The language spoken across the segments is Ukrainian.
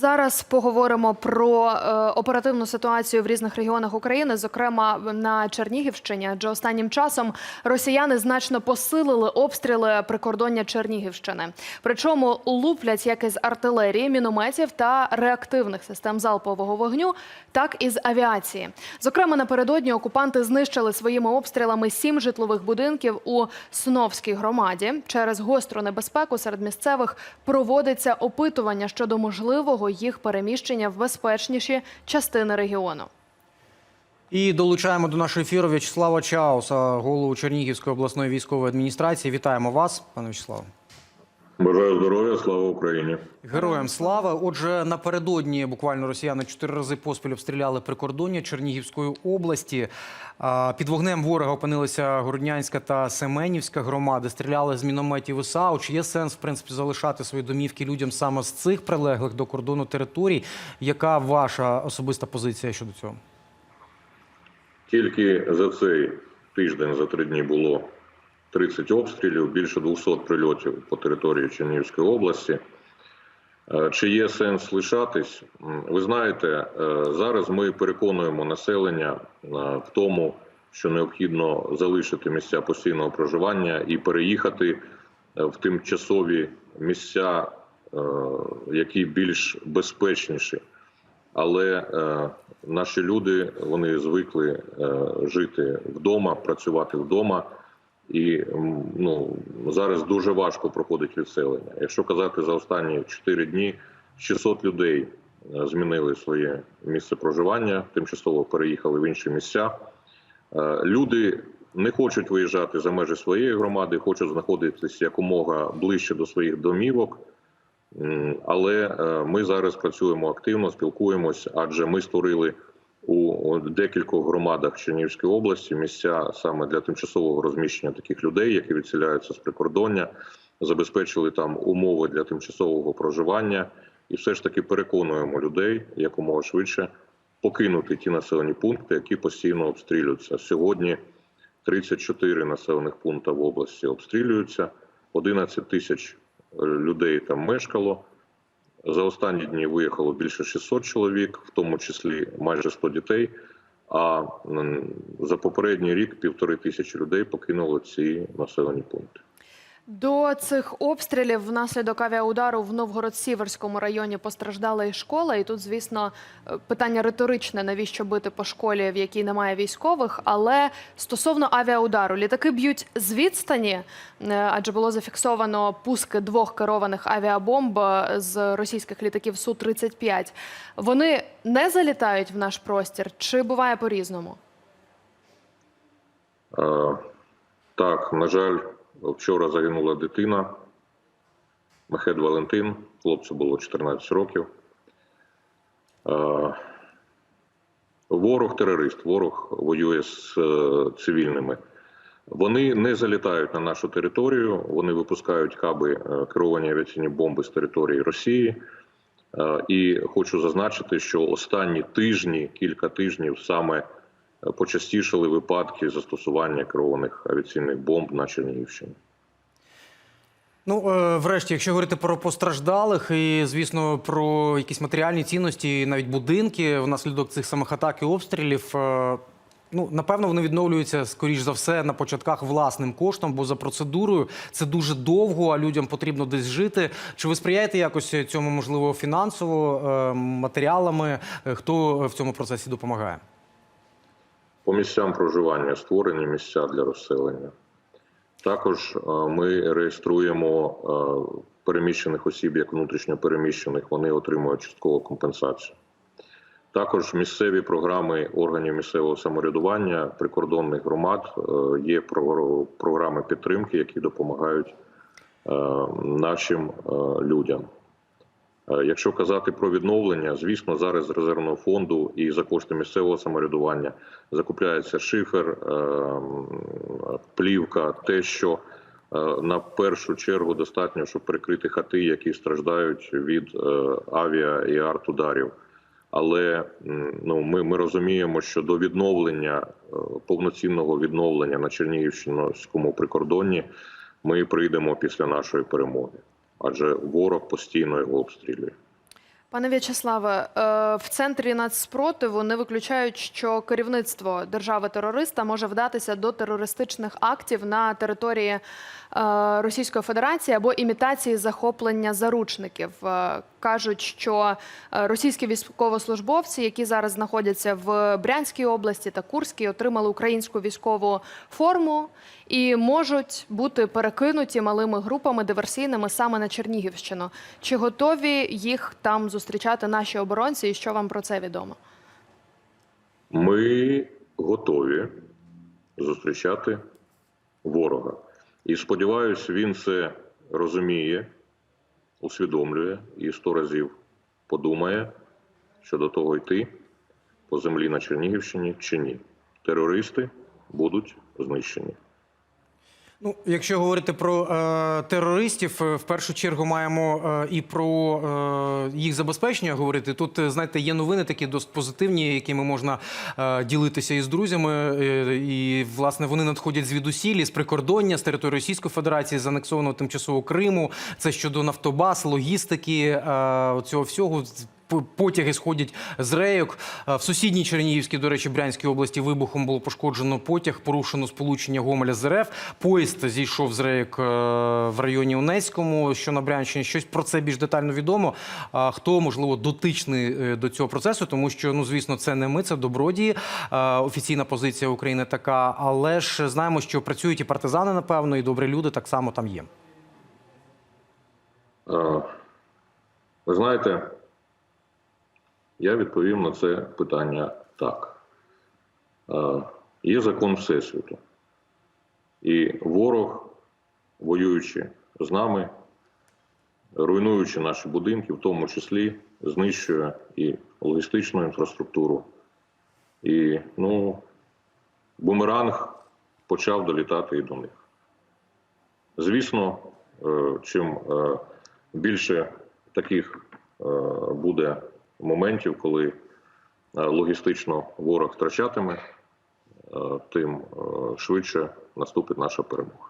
Зараз поговоримо про е, оперативну ситуацію в різних регіонах України, зокрема на Чернігівщині. Адже останнім часом росіяни значно посилили обстріли прикордоння Чернігівщини. Причому луплять як із артилерії, мінометів та реактивних систем залпового вогню, так і з авіації. Зокрема, напередодні окупанти знищили своїми обстрілами сім житлових будинків у Сновській громаді. Через гостру небезпеку серед місцевих проводиться опитування щодо можливого їх переміщення в безпечніші частини регіону. І долучаємо до нашого ефіру В'ячеслава Чауса, голову Чернігівської обласної військової адміністрації. Вітаємо вас, пане В'ячеславе. Бажаю здоров'я, слава Україні. Героям слава. Отже, напередодні буквально росіяни чотири рази поспіль обстріляли прикордоння Чернігівської області. Під вогнем ворога опинилися Городнянська та Семенівська громади. Стріляли з мінометів САУ. Чи є сенс в принципі залишати свої домівки людям саме з цих прилеглих до кордону територій? Яка ваша особиста позиція щодо цього? Тільки за цей тиждень, за три дні було 30 обстрілів, більше 200 прильотів по території Чернігівської області. Е, Чи є сенс лишатись? Ви знаєте, е, зараз ми переконуємо населення е, в тому, що необхідно залишити місця постійного проживання і переїхати в тимчасові місця, які більш безпечніші. Але наші люди вони звикли жити вдома, працювати вдома, і ну зараз дуже важко проходить відселення. Якщо казати за останні 4 дні, 600 людей е, змінили своє місце проживання, тимчасово переїхали в інші місця. Е, Люди не хочуть виїжджати за межі своєї громади, хочуть знаходитися якомога ближче до своїх домівок. Але е, ми зараз працюємо активно, спілкуємось, адже ми створили у декількох громадах Чернігівської області місця саме для тимчасового розміщення таких людей, які відселяються з прикордоння, забезпечили там умови для тимчасового проживання, і все ж таки переконуємо людей якомога швидше покинути ті населені пункти, які постійно обстрілюються. Сьогодні 34 населених пункти в області обстрілюються, 11 тисяч е, людей там мешкало. За останні дні виїхало більше 600 чоловік, в тому числі майже 100 дітей. А за попередній рік півтори тисячі людей покинуло ці населені пункти. До цих обстрілів внаслідок авіаудару в Новгород-Сіверському районі постраждала і школа. І тут, звісно, е, питання риторичне: навіщо бити по школі, в якій немає військових. Але стосовно авіаудару, літаки б'ють з відстані, е, адже було зафіксовано пуски двох керованих авіабомб е, з російських літаків су 35 Вони не залітають в наш простір, чи буває по-різному? Е, Так, на жаль, вчора загинула дитина. Мехед Валентин, хлопцю було 14 років. Е, Ворог терорист, ворог воює з е, цивільними. Вони не залітають на нашу територію, вони випускають каби е, керовані авіаційні бомби з території Росії. І хочу зазначити, що останні тижні, кілька тижнів саме почастішали випадки застосування керованих авіаційних бомб на Чернігівщині. Ну, е, врешті, якщо говорити про постраждалих і, звісно, про якісь матеріальні цінності, навіть будинки внаслідок цих самих атак і обстрілів. е, Ну, напевно, вони відновлюються скоріш за все на початках власним коштом, бо за процедурою це дуже довго, а людям потрібно десь жити. Чи ви сприяєте якось цьому, можливо, фінансово, е, матеріалами? Е, Хто в цьому процесі допомагає? По місцям проживання створені місця для розселення. Також е, ми реєструємо е, переміщених осіб як внутрішньо переміщених, вони отримують часткову компенсацію. Також місцеві програми органів місцевого самоврядування прикордонних громад е, є про- програми підтримки, які допомагають нашим людям. Е, Якщо казати про відновлення, звісно, зараз з резервного фонду і за кошти місцевого самоврядування закупляється шифер, е, плівка, те, що е, на першу чергу достатньо, щоб прикрити хати, які страждають від авіа і артударів. Але ну, ми, ми розуміємо, що до відновлення повноцінного відновлення на Чернігівському прикордонні ми прийдемо після нашої перемоги, адже ворог постійно його обстрілює. Пане В'ячеславе, е, в центрі нацпротиву не виключають, що керівництво держави-терориста може вдатися до терористичних актів на території Російської Федерації або імітації захоплення заручників. Е, Кажуть, що е, російські військовослужбовці, які зараз знаходяться в Брянській області та Курській, отримали українську військову форму і можуть бути перекинуті малими групами диверсійними саме на Чернігівщину. Чи готові їх там зустрічати наші оборонці, і що вам про це відомо? Ми готові зустрічати ворога. І сподіваюся, він це розуміє, усвідомлює і сто разів подумає щодо того, йти по землі на Чернігівщині чи ні. Терористи будуть знищені. Ну, якщо говорити про е, терористів, е, в першу чергу маємо е, і про е, їх забезпечення говорити. Тут, е, знаєте, є новини такі досить позитивні, якими можна е, ділитися із друзями. Е, і, власне, вони надходять звідусілі, з прикордоння, з території Російської Федерації, з анексованого тимчасово Криму. Це щодо нафтобаз, логістики, е, цього всього. Потяги сходять з рейок. Е, В сусідній Чернігівській, до речі, Брянській області вибухом було пошкоджено потяг, порушено сполучення Гомеля з РФ. Поїзд зійшов з рейок е, в районі Унецькому, що на Брянщині. Щось про це більш детально відомо. Хто, можливо, дотичний е, до цього процесу, тому що, ну, звісно, це не ми, це добродії. Офіційна позиція України така. Але ж знаємо, що працюють і партизани, напевно, і добрі люди так само там є. Ви знаєте, я відповім на це питання так. Е, Є закон Всесвіту. І ворог, воюючи з нами, руйнуючи наші будинки, в тому числі знищує і логістичну інфраструктуру. І ну, бумеранг почав долітати і до них. Звісно, е, чим е, більше таких буде моментів, коли е, логістично ворог втрачатиме, е, тим е, швидше наступить наша перемога.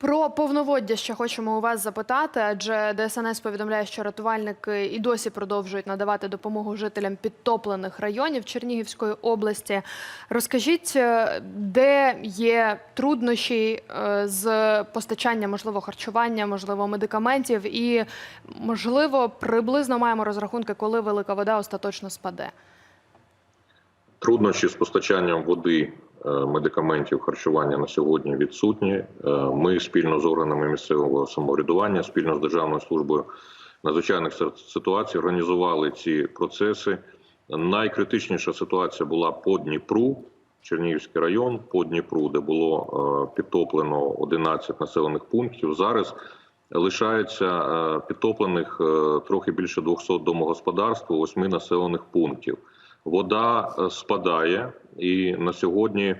Про повноводдя ще хочемо у вас запитати, адже ДСНС повідомляє, що рятувальники і досі продовжують надавати допомогу жителям підтоплених районів Чернігівської області. Розкажіть, е, де є труднощі е, з постачанням, можливо, харчування, можливо, медикаментів, і можливо, приблизно маємо розрахунки, коли велика вода остаточно спаде. Труднощі з постачанням води, медикаментів, харчування на сьогодні відсутні. Е, Ми спільно з органами місцевого самоврядування, спільно з Державною службою надзвичайних ситуацій організували ці процеси. Найкритичніша ситуація була по Дніпру, Чернігівський район, по Дніпру, де було е, підтоплено 11 населених пунктів. Зараз лишається е, підтоплених е, трохи більше 200 домогосподарств у 8 населених пунктів. Вода е, спадає, і на сьогодні е,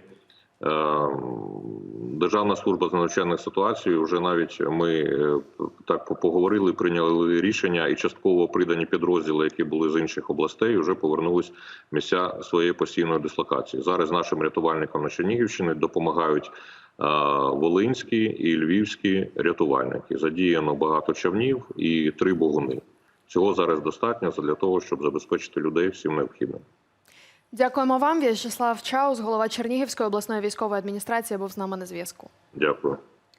Державна служба з надзвичайних ситуацій вже навіть ми е, так поговорили, прийняли рішення, і частково придані підрозділи, які були з інших областей, вже повернулись в місця своєї постійної дислокації. Зараз нашим рятувальникам на Чернігівщині допомагають волинські і львівські рятувальники. Задіяно багато човнів і три богуни. Цього зараз достатньо для того, щоб забезпечити людей всім необхідним. Дякуємо вам. В'ячеслав Чаус, голова Чернігівської обласної військової адміністрації, був з нами на зв'язку. Дякую.